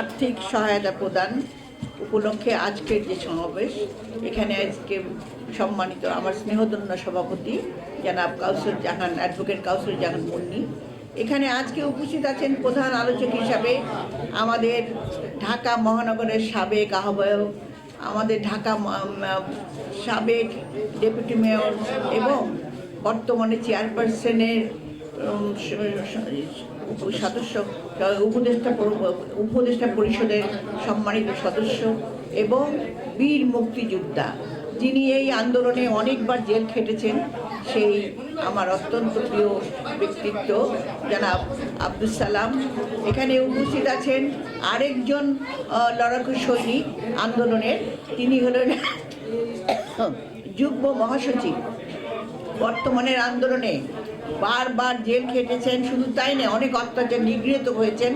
আর্থিক সহায়তা প্রদান উপলক্ষে আজকের যে সমাবেশ, এখানে আজকে সম্মানিত আমার স্নেহধন্য সভাপতি জনাব কাউসুর জাহান, অ্যাডভোকেট কাউসুর জাহান মুন্নি। এখানে আজকে উপস্থিত আছেন প্রধান আলোচক হিসাবে আমাদের ঢাকা মহানগরের সাবেক আহ্বায়ক, আমাদের ঢাকা সাবেক ডেপুটি মেয়র এবং বর্তমানে চেয়ারপারসনের সদস্য উপদেষ্টা উপদেষ্টা পরিষদের সম্মানিত সদস্য এবং বীর মুক্তিযোদ্ধা। যিনি এই আন্দোলনে অনেকবার জেল খেটেছেন, সেই আমার অত্যন্ত প্রিয় ব্যক্তিত্ব, জনাব আব্দুল সালাম। এখানে উপস্থিত আছেন আরেকজন লড়াকু সৈনিক আন্দোলনের। তিনি হলেন যুগ্ম মহাসচিব। বর্তমানের আন্দোলনে বারবার জেল খেটেছেন শুধু তাই নয় অনেক অত্যাচার নিগৃহীত হয়েছেন।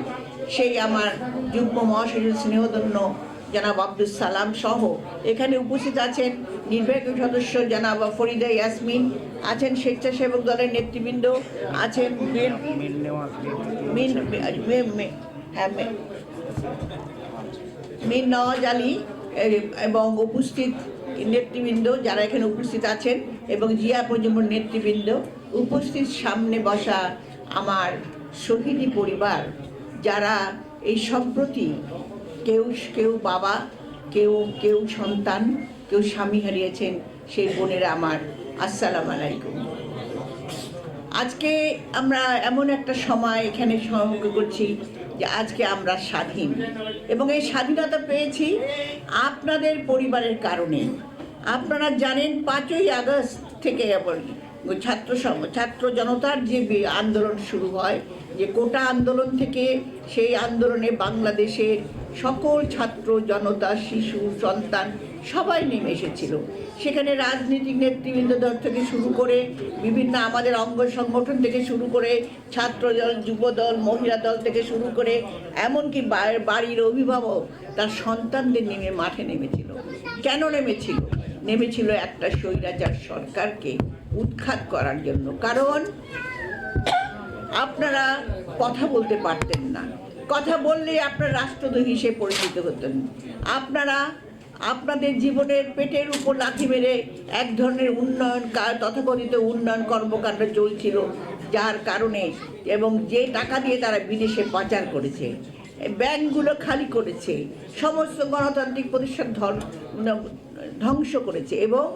সেই আমার যুগ্ম মহাসচিব স্নেহধন্য জনাব আব্দুল সালাম সহ এখানে উপস্থিত আছেন নির্বাহী সদস্য জনাব ফরিদা ইয়াসমিন আছেন স্বেচ্ছাসেবক দলের নেতৃবৃন্দ আছেন মিন হ্যাঁ, নওয়াজ আলী এবং উপস্থিত নেতৃবৃন্দ যারা এখানে উপস্থিত আছেন এবং জিয়া প্রজন্মর নেতৃবৃন্দ। উপস্থিত সামনে বসা আমার শহীদী পরিবার, যারা এই সম্প্রতি কেউ কেউ বাবা, কেউ কেউ সন্তান, কেউ স্বামী হারিয়েছেন, সেই বোনেরা আমার আসসালাম আলাইকুম। আজকে আমরা এমন একটা সময় এখানে সমগ্র করছি যে আজকে আমরা স্বাধীন। এবং এই স্বাধীনতা পেয়েছি আপনাদের পরিবারের কারণে। আপনারা জানেন পাঁচই আগস্ট থেকে আবার ছাত্র ছাত্র জনতার যে আন্দোলন শুরু হয়, যে কোটা আন্দোলন থেকে সেই আন্দোলনে বাংলাদেশের সকল ছাত্র, জনতা, শিশু, সন্তান সবাই নেমে এসেছিল। সেখানে রাজনৈতিক নেতৃবৃন্দ দল থেকে শুরু করে বিভিন্ন আমাদের অঙ্গ সংগঠন থেকে শুরু করে ছাত্র দল, যুব দল, মহিলা দল থেকে শুরু করে এমনকি বাড়ির অভিভাবক তার সন্তানদের নেমে মাঠে নেমেছিল। কেন নেমেছিল? নেমেছিল একটা স্বৈরাচার সরকারকে উৎখাত করার জন্য। কারণ আপনারা কথা বলতে পারতেন না। কথা বললে আপনার রাষ্ট্রদ্রোহী হিসেবে পরিচিত হতেন। আপনারা আপনাদের জীবনের পেটের উপর লাথি মেরে এক ধরনের উন্নয়ন তথাকথিত উন্নয়ন কর্মকাণ্ড চলছিল, যার কারণে এবং যে টাকা দিয়ে তারা বিদেশে পাচার করেছে, ব্যাংকগুলো খালি করেছে, সমস্ত গণতান্ত্রিক প্রতিষ্ঠান ধ্বংস করেছে এবং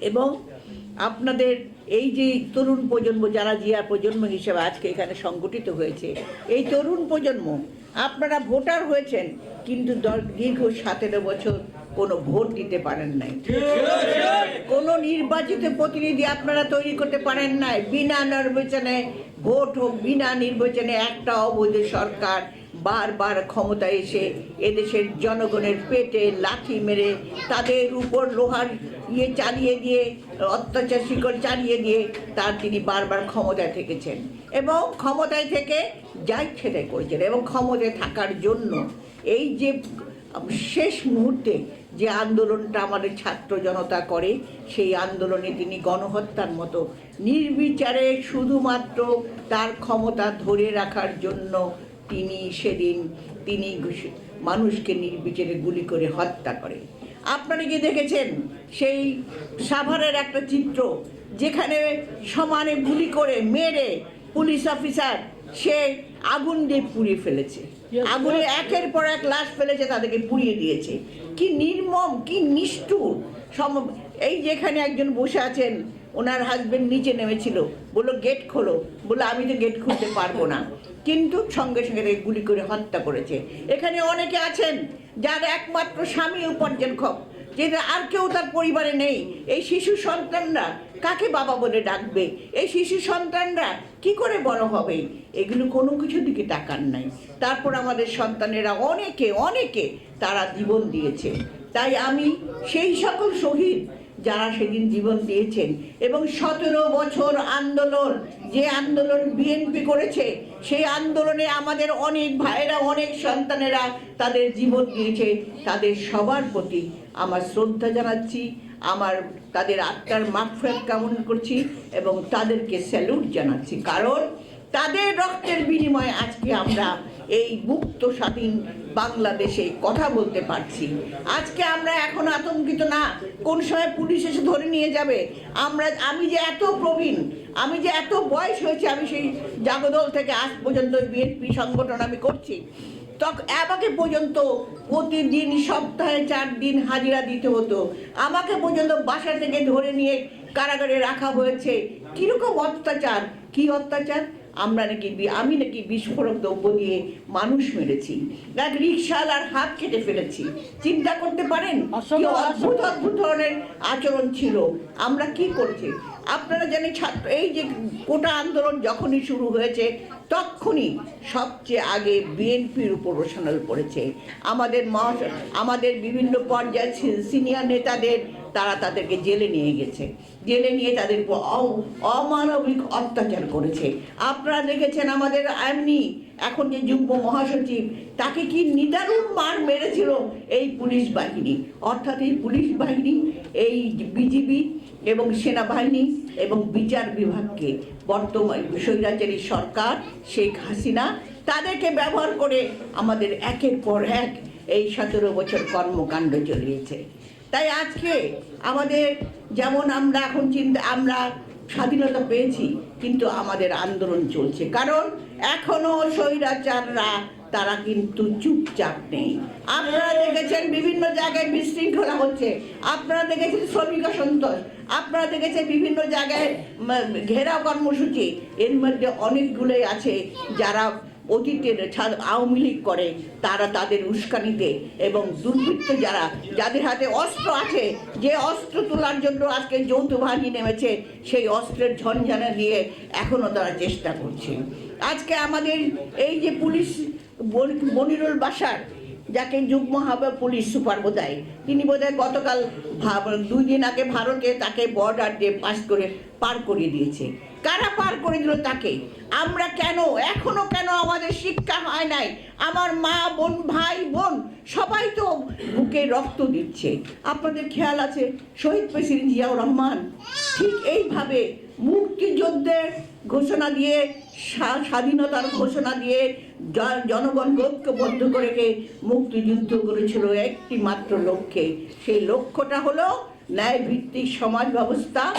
এবং আপনাদের এই যে তরুণ প্রজন্ম, যারা জিয়া প্রজন্ম হিসেবে আজকে এখানে সংগঠিত হয়েছে, এই তরুণ প্রজন্ম, আপনারা ভোটার হয়েছেন, কিন্তু দর- দীর্ঘ সতেরো বছর কোনো ভোট দিতে পারেন নাই। কোনো নির্বাচিত প্রতিনিধি আপনারা তৈরি করতে পারেন নাই, বিনা নির্বাচনে ভোট হোক, বিনা নির্বাচনে একটা অবৈধ সরকার বারবার ক্ষমতায় এসে এদেশের জনগণের পেটে লাথি মেরে তাদের উপর লোহার ইয়ে চালিয়ে দিয়ে, অত্যাচার শিকড় চালিয়ে দিয়ে তার তিনি বারবার ক্ষমতায় থেকেছেন। এবং ক্ষমতায় থেকে যা ইচ্ছে করেছেন এবং ক্ষমতায় থাকার জন্য এই যে শেষ মুহূর্তে যে আন্দোলনটা আমাদের ছাত্র জনতা করে, সেই আন্দোলনে তিনি গণহত্যার মতো নির্বিচারে শুধুমাত্র তার ক্ষমতা ধরে রাখার জন্য তিনি সেদিন তিনি মানুষকে নির্বিচারে গুলি করে হত্যা করে আপনারা কি দেখেছেন? সেই সাভারের একটা চিত্র যেখানে সমানে গুলি করে মেরে পুলিশ অফিসার সে আগুন দিয়ে পুড়িয়ে ফেলেছে। আগুনে একের পর এক লাশ ফেলেছে, তাদেরকে পুড়িয়ে দিয়েছে। কি নির্মম, কি নিষ্ঠুর। সম, এই যেখানে একজন বসে আছেন, ওনার হাজবেন্ড নিচে নেমেছিল। বলল, গেট খোলো। বলল, আমি তো গেট খুলতে পারব না। কিন্তু সঙ্গে সঙ্গে তাকে গুলি করে হত্যা করেছে। এখানে অনেকে আছেন, যার একমাত্র স্বামী উপার্জন উপার্জনক্ষম যে আর কেউ তার পরিবারে নেই। এই শিশু সন্তানরা কাকে বাবা বলে ডাকবে? এই শিশু সন্তানরা কি করে বড় হবে? এগুলো কোনো কিছু দিকে তাকান নাই। তারপর আমাদের সন্তানেরা অনেকে অনেকে তারা জীবন দিয়েছে। তাই আমি সেই সকল শহীদ যারা সেদিন জীবন দিয়েছেন এবং সতেরো বছর আন্দোলন, যে আন্দোলন বিএনপি করেছে, সেই আন্দোলনে আমাদের অনেক ভাইয়েরা, অনেক সন্তানেরা তাদের জীবন দিয়েছে। তাদের সবার প্রতি আমার শ্রদ্ধা জানাচ্ছি। আমার, তাদের আত্মার মাগফিরাত কামনা করছি এবং তাদেরকে স্যালুট জানাচ্ছি। কারণ তাদের রক্তের বিনিময়ে আজকে আমরা এই মুক্ত, স্বাধীন বাংলাদেশে কথা বলতে পারছি। আজকে আমরা এখন আতঙ্কিত না, কোন সময় পুলিশ এসে ধরে নিয়ে যাবে। আমরা, আমি যে এত প্রবীণ, আমি যে এত বয়স হয়েছে, আমি সেই জাগদল থেকে আজ পর্যন্ত বিএনপি সংগঠন আমি করছি। তখন আমাকে পর্যন্ত প্রতিদিন সপ্তাহে চার দিন হাজিরা দিতে হতো। আমাকে পর্যন্ত বাসা থেকে ধরে নিয়ে কারাগারে রাখা হয়েছে। কীরকম অত্যাচার? কি অত্যাচার? আমরা নাকি আমি নাকি বিস্ফোরক দ্রব্য দিয়ে মানুষ মেরেছি। এক রিক্সাওয়ালার হাত কেটে ফেলেছি। চিন্তা করতে পারেন? অদ্ভুত অদ্ভুত ধরনের আচরণ ছিল। আমরা কি করছি? আপনারা জানেন, ছাত্র, এই যে কোটা আন্দোলন যখনই শুরু হয়েছে, তখনই সবচেয়ে আগে বিএনপির উপর রোশনাল পড়েছে। আমাদের মহা- আমাদের বিভিন্ন পর্যায়ের সিনিয়র নেতাদের, তারা তাদেরকে জেলে নিয়ে গেছে। জেলে নিয়ে তাদের উপর অমানবিক অত্যাচার করেছে। আপনারা দেখেছেন আমাদের এমনি এখন যে যুগ্ম মহাসচিব, তাকে কি নিদারুণ মার মেরেছিল এই পুলিশ বাহিনী? অর্থাৎ এই পুলিশ বাহিনী, এই বিজিবি এবং সেনাবাহিনী এবং বিচার বিভাগকে বর্তমান স্বৈরাচারী সরকার শেখ হাসিনা তাদেরকে ব্যবহার করে আমাদের একের পর এক এই সতেরো বছর কর্মকাণ্ড চলিয়েছে। তাই আজকে আমাদের যেমন আমরা এখন চিন্তা, আমরা স্বাধীনতা পেয়েছি, কিন্তু আমাদের আন্দোলন চলছে। কারণ এখনও স্বৈরাচাররা, তারা কিন্তু চুপচাপ নেই। আপনারা দেখেছেন বিভিন্ন জায়গায় বিশৃঙ্খলা হচ্ছে। আপনারা দেখেছেন শ্রমিক সন্তোষ আপনারা দেখেছেন বিভিন্ন জায়গায় ঘেরাও কর্মসূচি। এর মধ্যে অনেকগুলোই আছে যারা অতীতের আওয়ামী লীগ করে, তারা তাদের উস্কানিতে এবং দুর্বৃত্ত যারা, যাদের হাতে অস্ত্র আছে, যে অস্ত্র তোলার জন্য আজকে যৌথ বাহিনী নেমেছে, সেই অস্ত্রের ঝঞ্ঝানা দিয়ে এখনও তারা চেষ্টা করছে। আজকে আমাদের এই যে পুলিশ মনিরুল বাসার, যাকে যুগ্ম হবে পুলিশ সুপার বোধহয় তিনি বোধহয় গতকাল দুই দিন আগে ভারতে তাকে বর্ডার দিয়ে পাস করে পার করিয়ে দিয়েছে। কারা পার করে দিল তাকে? আমরা কেন? এখনও কেন আমাদের শিক্ষা হয় নাই? আমার মা বোন, ভাই বোন, সবাই তো বুকে রক্ত দিচ্ছে। আপনাদের খেয়াল আছে? শহীদ প্রেসিডেন্ট জিয়াউর রহমান ঠিক এইভাবে মুক্তিযুদ্ধের ঘোষণা দিয়ে স্বাধীনতার ঘোষণা দিয়ে জ- জনগণকে ঐক্যবদ্ধ করে মুক্তিযুদ্ধ করেছিল একটি মাত্র লক্ষ্যে। সেই লক্ষ্যটা হলো ন্যায় ভিত্তিক সমাজ ব্যবস্থা,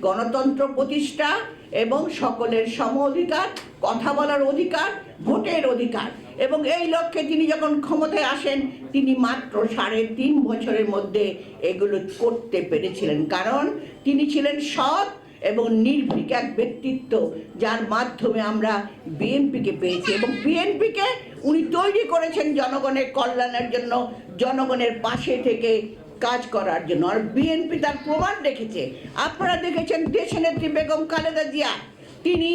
গণতন্ত্র প্রতিষ্ঠা এবং সকলের সম অধিকার, কথা বলার অধিকার, ভোটের অধিকার। এবং এই লক্ষ্যে তিনি যখন ক্ষমতায় আসেন, তিনি মাত্র সাড়ে তিন বছরের মধ্যে এগুলো করতে পেরেছিলেন। কারণ তিনি ছিলেন সৎ এবং নির্ভীক এক ব্যক্তিত্ব, যার মাধ্যমে আমরা বিএনপিকে পেয়েছি এবং বিএনপিকে উনি তৈরি করেছেন জনগণের কল্যাণের জন্য, জনগণের পাশে থেকে কাজ করার জন্য। আর বিএনপি তার প্রমাণ দেখেছে। আপনারা দেখেছেন দেশনেত্রী বেগম খালেদা জিয়া। তিনি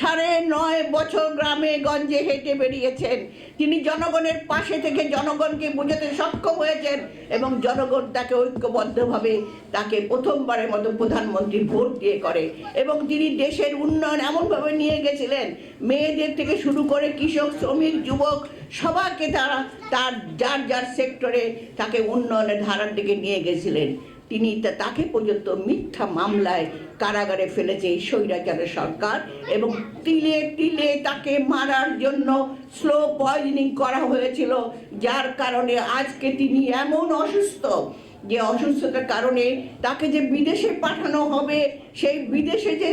সাড়ে নয় বছর গ্রামে গঞ্জে হেঁটে বেরিয়েছেন। তিনি জনগণের পাশে থেকে জনগণকে বোঝাতে সক্ষম হয়েছেন এবং জনগণ তাকে ঐক্যবদ্ধভাবে তাকে প্রথমবারের মতো প্রধানমন্ত্রী ভোট দিয়ে করে এবং তিনি দেশের উন্নয়ন এমনভাবে নিয়ে গেছিলেন, মেয়েদের থেকে শুরু করে কৃষক, শ্রমিক, যুবক, সবাইকে তারা তার, যার যার সেক্টরে তাকে উন্নয়নের ধারার দিকে নিয়ে গেছিলেন। তিনি তাকে পর্যন্ত মিথ্যা মামলায় কারাগারে ফেলেছে এই স্বৈরাচারের সরকার এবং তিলে তিলে তাকে মারার জন্য স্লো পয়জনিং করা হয়েছিল, যার কারণে আজকে তিনি এমন অসুস্থ যে অসুস্থতার কারণে তাকে যে বিদেশে পাঠানো হবে, সেই বিদেশে যে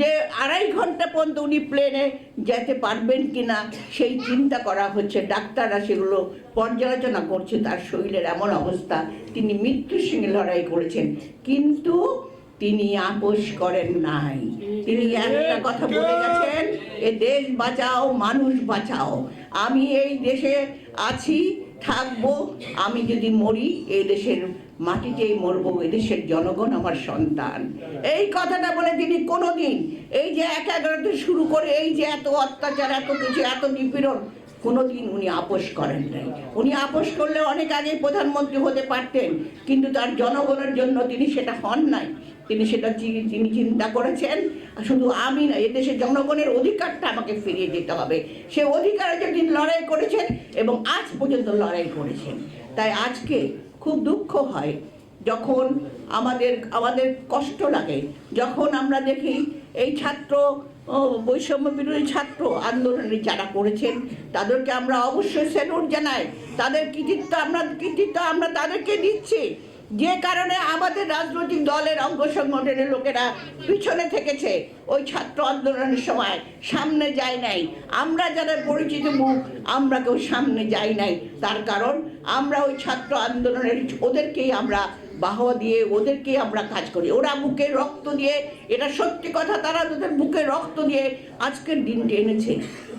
যে আড়াই ঘণ্টা পর্যন্ত উনি প্লেনে যেতে পারবেন কি না সেই চিন্তা করা হচ্ছে। ডাক্তাররা সেগুলো পর্যালোচনা করছে, তার শরীরের এমন অবস্থা। তিনি মৃত্যুর সঙ্গে লড়াই করেছেন, কিন্তু তিনি আপোষ করেন নাই। তিনি একটা কথা বলে গেছেন, এ দেশ বাঁচাও, মানুষ বাঁচাও। আমি এই দেশে আছি, থাকব, আমি যদি মরি এই দেশের মাটিতেই মরবো এদেশের জনগণ আমার সন্তান। এই কথাটা বলে তিনি কোনোদিন এই যে এক এগারোতে শুরু করে এই যে এত অত্যাচার, এত কিছু, এত নিপীড়ন, কোনোদিন উনি আপোষ করেন নাই। উনি আপোষ করলে অনেক আগে প্রধানমন্ত্রী হতে পারতেন, কিন্তু তার জনগণের জন্য তিনি সেটা হন নাই। তিনি সেটা তিনি চিন্তা করেছেন, শুধু আমি না এদেশের জনগণের অধিকারটা আমাকে ফিরিয়ে দিতে হবে। সে অধিকারের জন্য তিনি লড়াই করেছেন এবং আজ পর্যন্ত লড়াই করেছেন। তাই আজকে খুব দুঃখ হয় যখন আমাদের আমাদের কষ্ট লাগে। যখন আমরা দেখি এই ছাত্র বৈষম্য বিরোধী ছাত্র আন্দোলনে যারা করেছেন, তাদেরকে আমরা অবশ্যই স্যালুট জানাই। তাদের কৃতিত্ব আমরা কৃতিত্ব আমরা তাদেরকে দিচ্ছি। যে কারণে আমাদের রাজনৈতিক দলের অঙ্গ সংগঠনের লোকেরা পিছনে থেকেছে। ওই ছাত্র আন্দোলনের সময় সামনে যায় নাই। আমরা যারা পরিচিত মুখ, আমরা কেউ সামনে যাই নাই। তার কারণ আমরা ওই ছাত্র আন্দোলনের ওদেরকেই আমরা বাহবা দিয়ে, ওদেরকেই আমরা কাজ করি। ওরা বুকে রক্ত দিয়ে, এটা সত্যি কথা, তারা ওদের বুকে রক্ত দিয়ে আজকের দিনটি এনেছে।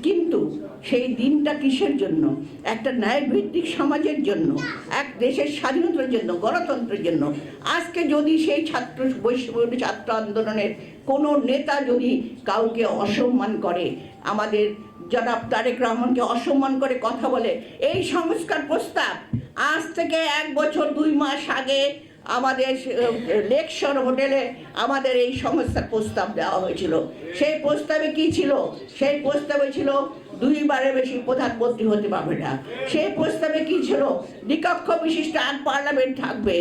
কিন্তু সেই দিনটা কিসের জন্য? একটা ন্যায়ভিত্তিক সমাজের জন্য, এক দেশের স্বাধীনতার জন্য, গণতন্ত্রের জন্য। আজকে যদি সেই ছাত্র বৈষম্য ছাত্র আন্দোলনের কোনো নেতা যদি কাউকে অসম্মান করে, আমাদের জনাব তারেক রহমানকে অসম্মান করে কথা বলে, এই সংস্কার প্রস্তাব আজ থেকে এক বছর, দুই মাস আগে আমাদের লেকশন হোটেলে আমাদের এই সংস্থার প্রস্তাব দেওয়া হয়েছিল। সেই প্রস্তাবে কি ছিল? সেই প্রস্তাবে ছিল দুইবারের বেশি প্রধানমন্ত্রী হতে পারবে না। সেই প্রস্তাবে কি ছিল? দ্বিকক্ষ বিশিষ্ট আট পার্লামেন্ট থাকবে।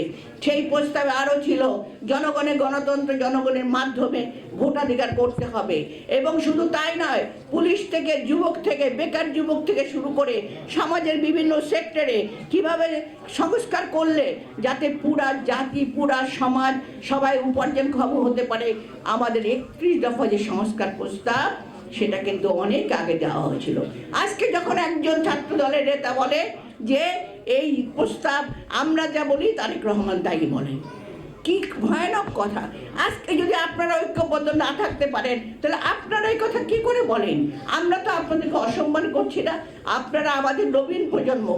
সেই প্রস্তাবে আরও ছিল জনগণের গণতন্ত্র, জনগণের মাধ্যমে ভোটাধিকার করতে হবে। এবং শুধু তাই নয়, পুলিশ থেকে, যুবক থেকে, বেকার যুবক থেকে শুরু করে সমাজের বিভিন্ন সেক্টরে কীভাবে সংস্কার করলে যাতে পুরা জাতি, পুরা সমাজ সবাই উপার্জনক্ষম হতে পারে, আমাদের একত্রিশ দফা যে সংস্কার প্রস্তাব সেটা কিন্তু অনেক আগে দেওয়া হয়েছিল। আজকে যখন একজন ছাত্র দলের নেতা বলে যে, এই প্রস্তাব আমরা যা বলি, তারেক রহমান তাই বলেন। কি ভয়ানক কথা। আজকে যদি আপনারা ঐক্যবদ্ধ না থাকতে পারেন, তাহলে আপনারা এই কথা কি করে বলেন? আমরা তো আপনাদেরকে অসম্মান করছি না। আপনারা আমাদের নবীন প্রজন্ম।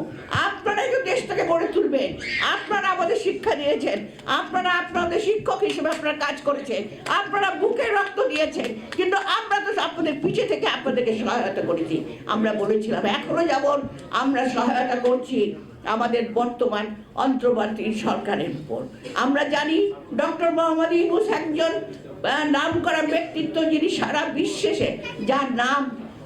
আপনারাই তো দেশটাকে গড়ে তুলবেন। আপনারা আমাদের শিক্ষা দিয়েছেন। আপনারা আপনাদের শিক্ষক হিসেবে আপনারা কাজ করেছেন। আপনারা বুকে রক্ত দিয়েছেন। কিন্তু আমরা তো আপনাদের পিছে থেকে আপনাদেরকে সহায়তা করেছি। আমরা বলেছিলাম, এখনও যেমন আমরা সহায়তা করছি আমাদের বর্তমান অন্তর্বর্তী সরকারের উপর। আমরা জানি ডক্টর মোহাম্মদ ইউনুস একজন নাম করা ব্যক্তিত্ব যিনি সারা বিশ্বে যার নাম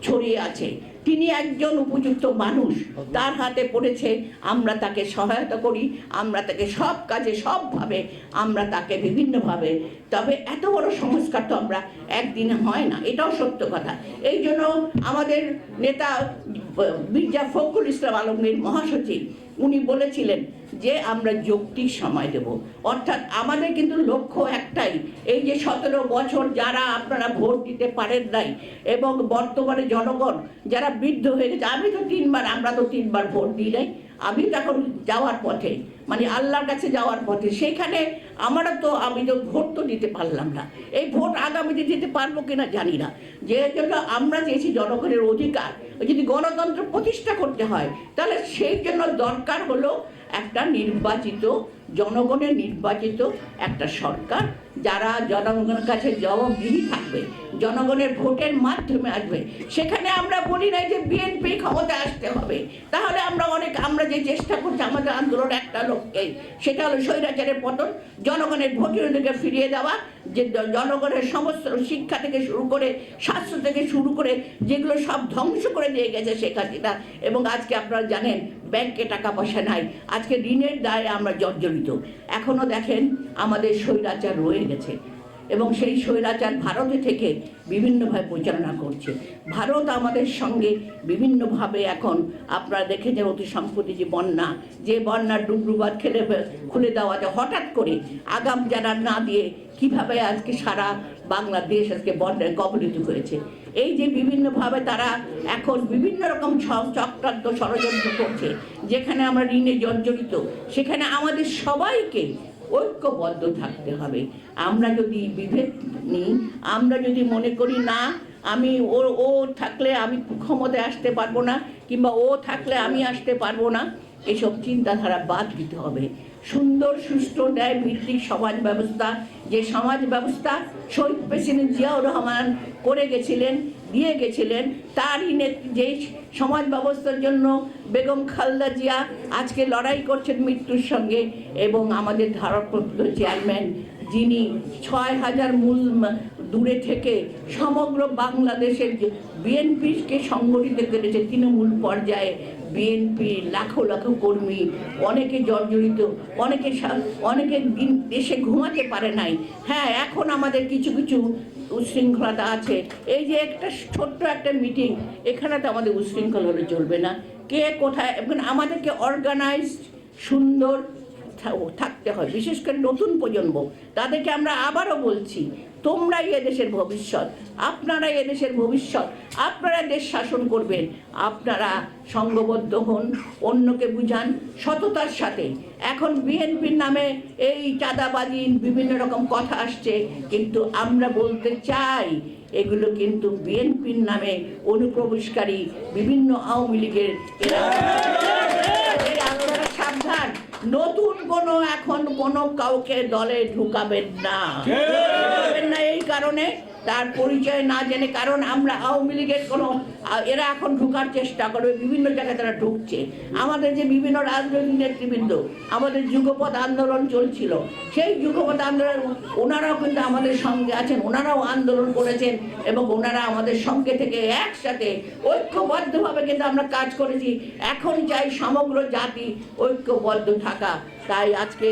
ছড়িয়ে আছে। তিনি একজন উপযুক্ত মানুষ। তার হাতে পড়েছে, আমরা তাকে সহায়তা করি, আমরা তাকে সব কাজে, সবভাবে আমরা তাকে বিভিন্নভাবে। তবে এত বড় সংস্কার তো আমরা একদিনে হয় না, এটাও সত্য কথা। এই জন্য আমাদের নেতা মির্জা ফখরুল ইসলাম আলমগীর মহাসচিব উনি বলেছিলেন যে আমরা যৌক্তিক সময় দেব। অর্থাৎ আমাদের কিন্তু লক্ষ্য একটাই, এই যে সতেরো বছর যারা আপনারা ভোট দিতে পারেন নাই এবং বর্তমানে জনগণ যারা বৃদ্ধ হয়ে গেছে, আমি তো তিনবার, আমরা তো তিনবার ভোট দিই নাই। আমি তখন যাওয়ার পথে মানে আল্লাহর কাছে যাওয়ার পথে, সেখানে আমরা তো আমি তো ভোট তো দিতে পারলাম না। এই ভোট আগামীতে দিতে পারব কিনা জানি না। যে জন্য আমরা চেয়েছি জনগণের অধিকার, যদি গণতন্ত্র প্রতিষ্ঠা করতে হয়, তাহলে সেই জন্য দরকার হলো একটা নির্বাচিত, জনগণের নির্বাচিত একটা সরকার, যারা জনগণের কাছে জবাবদিহি থাকবে, জনগণের ভোটের মাধ্যমে আসবে। সেখানে আমরা বলি নাই যে বিএনপি ক্ষমতা আসতে হবে। তাহলে আমরা অনেক, আমরা যে চেষ্টা করছি আমাদের আন্দোলন একটা লক্ষ্যে সেটা হলো স্বৈরাচারের পতন, জনগণের ভোটের ফিরিয়ে দেওয়া, যে জনগণের সমস্ত শিক্ষা থেকে শুরু করে, স্বাস্থ্য থেকে শুরু করে, যেগুলো সব ধ্বংস করে দিয়ে গেছে শেখ হাসিনা। এবং আজকে আপনারা জানেন ব্যাংকে টাকা পয়সা নাই। আজকে ঋণের দায়ে আমরা জর্জরিত। এখনও দেখেন আমাদের স্বৈরাচার রয়ে গেছে। এবং সেই স্বৈরাচার ভারতে থেকে বিভিন্নভাবে পরিচালনা করছে। ভারত আমাদের সঙ্গে বিভিন্নভাবে এখন আপনারা দেখেছেন অতি সম্প্রতি যে বন্যা, যে বন্যার ডুবডুবাদ খেলে খুলে দেওয়াতে হঠাৎ করে আগাম জানার না দিয়ে কীভাবে আজকে সারা বাংলাদেশ আজকে বন্যায় কবলিত হয়েছে। এই যে বিভিন্নভাবে তারা এখন বিভিন্ন রকম চক্রান্ত ষড়যন্ত্র করছে, যেখানে আমরা ঋণে জর্জরিত, সেখানে আমাদের সবাইকে ঐক্যবদ্ধ থাকতে হবে। আমরা যদি বিভেদ নিই, আমরা যদি মনে করি না, আমি ও ও থাকলে আমি ক্ষমতায় আসতে পারব না, কিংবা ও থাকলে আমি আসতে পারব না, এসব চিন্তাধারা বাদ দিতে হবে। সুন্দর, সুষ্ঠু ন্যায় ভিত্তিক সমাজ ব্যবস্থা। যে সমাজ ব্যবস্থা শহীদ প্রেসিডেন্ট জিয়াউর রহমান করে গেছিলেন, দিয়ে গেছিলেন, তারই যে সমাজ ব্যবস্থার জন্য বেগম খালদা জিয়া আজকে লড়াই করছেন মৃত্যুর সঙ্গে এবং আমাদের ধারাপ্রাপ্ত চেয়ারম্যান যিনি ছয় হাজার মূল দূরে থেকে সমগ্র বাংলাদেশের বিএনপিকে সংগঠিত করেছে তৃণমূল পর্যায়ে, বিএনপি লাখো লাখো কর্মী, অনেকে জর্জরিত, অনেকে অনেকে দিন দেশে ঘুমাতে পারে নাই। হ্যাঁ এখন আমাদের কিছু কিছু উচ্ছৃঙ্খলতা আছে। এই যে একটা ছোট্ট একটা মিটিং, এখানে তো আমাদের উচ্ছৃঙ্খল হলে চলবে না। কে কোথায় এবং আমাদেরকে অর্গানাইজড সুন্দর থাকতে হয় বিশেষ করে নতুন প্রজন্ম তাদেরকে আমরা আবারও বলছি তোমরাই এদেশের ভবিষ্যৎ আপনারাই এদেশের ভবিষ্যৎ আপনারা দেশ শাসন করবেন আপনারা সঙ্গবদ্ধ হন অন্যকে বুঝান সততার সাথে এখন বিএনপির নামে এই চাঁদাবাজি বিভিন্ন রকম কথা আসছে কিন্তু আমরা বলতে চাই এগুলো কিন্তু বিএনপির নামে অনুপ্রবেশকারী বিভিন্ন আওয়ামী লীগের সাবধান নতুন কোনো এখন কোনো কাউকে দলে ঢুকাবেন না। ঢুকাবেন না এই কারণে তার পরিচয় না জেনে, কারণ আমরা আওয়ামী লীগের কোনো এরা এখন ঢুকার চেষ্টা করবে, বিভিন্ন জায়গায় তারা ঢুকছে। আমাদের যে বিভিন্ন রাজনৈতিক নেতৃবৃন্দ, আমাদের যুগপথ আন্দোলন চলছিল, সেই যুগপথ আন্দোলন, ওনারাও কিন্তু আমাদের সঙ্গে আছেন, ওনারাও আন্দোলন করেছেন, এবং ওনারা আমাদের সঙ্গে থেকে একসাথে ঐক্যবদ্ধভাবে কিন্তু আমরা কাজ করেছি। এখন চাই সমগ্র জাতি ঐক্যবদ্ধ থাকা। তাই আজকে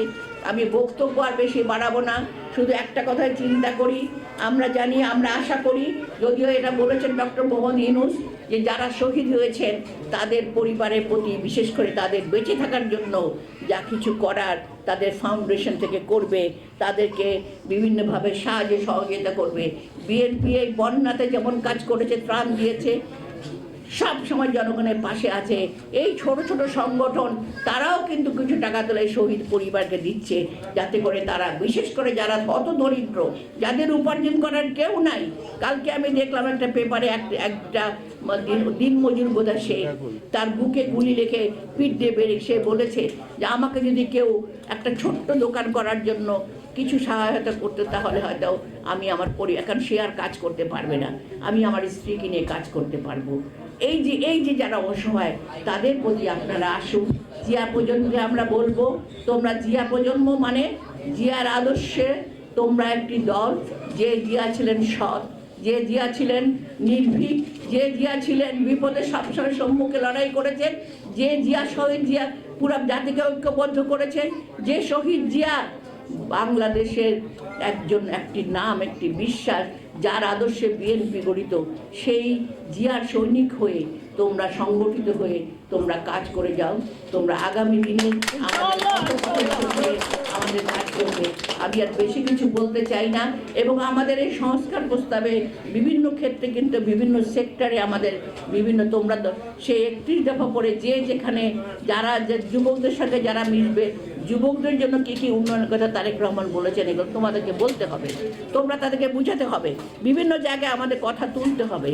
আমি বক্তব্য আর বেশি বাড়াবো না। শুধু একটা কথাই চিন্তা করি আমরা জানি, আমরা আশা করি, যদিও এটা বলেছেন ডক্টর মোহন ইনুস যে যারা শহীদ হয়েছেন, তাদের পরিবারের প্রতি, বিশেষ করে তাদের বেঁচে থাকার জন্য যা কিছু করার তাদের ফাউন্ডেশন থেকে করবে, তাদেরকে বিভিন্নভাবে সাহায্য সহযোগিতা করবে। বিএনপি এই বন্যাতে যেমন কাজ করেছে, ত্রাণ দিয়েছে সব সময় জনগণের পাশে আছে। এই ছোট ছোট সংগঠন, তারাও কিন্তু কিছু টাকা তোলে শহীদ পরিবারকে দিচ্ছে। যাতে করে তারা, বিশেষ করে যারা হত দরিদ্র, যাদের উপার্জন করার কেউ নাই। কালকে আমি দেখলাম একটা পেপারে এক- একটা দিন- মজুর বোধ সে, তার বুকে গুলি লেখে পিঠ দিয়ে বেড়ে, সে বলেছে যে আমাকে যদি কেউ একটা ছোট্ট দোকান করার জন্য কিছু সহায়তা করতে, তাহলে হয়তো আমি আমার পরি, এখন সে আর কাজ করতে পারবে না। আমি আমার স্ত্রীকে নিয়ে কাজ করতে পারব। এই যে এই যে যারা অসহায়, তাদের প্রতি আপনারা আসুন। জিয়া প্রজন্মকে আমরা বলব, তোমরা জিয়া প্রজন্ম মানে জিয়ার আদর্শে তোমরা একটি দল। যে জিয়া ছিলেন সৎ, যে জিয়া ছিলেন নির্ভীক, যে জিয়া ছিলেন বিপদে সবসময় সম্মুখে লড়াই করেছেন, যে জিয়া শহীদ জিয়া পুরো জাতিকে ঐক্যবদ্ধ করেছেন, যে শহীদ জিয়া বাংলাদেশের একজন একটি নাম একটি বিশ্বাস যার আদর্শে বিএনপি গঠিত সেই জিয়ার সৈনিক হয়ে তোমরা সংগঠিত হয়ে তোমরা কাজ করে যাও। তোমরা আগামী দিনে আমাদের কাজ করবে। আমি আর বেশি কিছু বলতে চাই না। এবং আমাদের এই সংস্কার প্রস্তাবে বিভিন্ন ক্ষেত্রে কিন্তু বিভিন্ন সেক্টরে আমাদের বিভিন্ন তোমরা সেই একত্রিশ দফা পরে যে যেখানে যারা যে যুবকদের সাথে যারা মিশবে যুবকদের জন্য কী কী উন্নয়নের কথা তারেক রহমান বলেছেন, এগুলো তোমাদেরকে বলতে হবে। তোমরা তাদেরকে বুঝাতে হবে। বিভিন্ন জায়গায় আমাদের কথা তুলতে হবে।